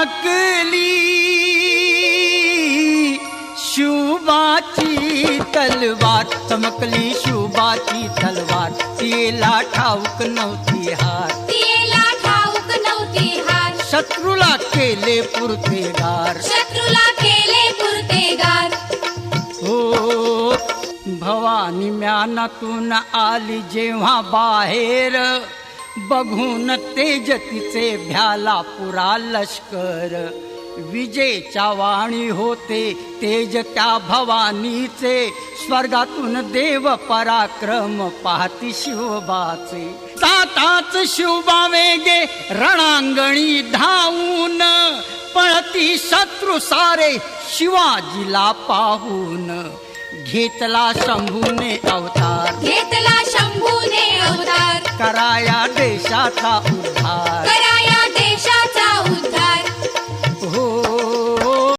चमकली शुभाची तलवार चमकली शुभाची तलवार ठाऊक नव्हती हार. तिला ठाऊक नव्हती हार. शत्रूला केले पुरतेगार शत्रूला केले पुरतेगार हो भवानी म्यानातून आली जेव्हा बाहेर. बघून तेज तिचे भ्याला पुरा लष्कर. विजेच्या वाणी होते तेज त्या भवानीचे. स्वर्गातून देव पराक्रम पाहती शिवबाचे. ताताच शिवबा वेगे रणांगणी धावून. पळती शत्रू सारे शिवाजीला पाहून. घेतला शंभूने अवतार. घेतला कराया देशाचा उद्धार.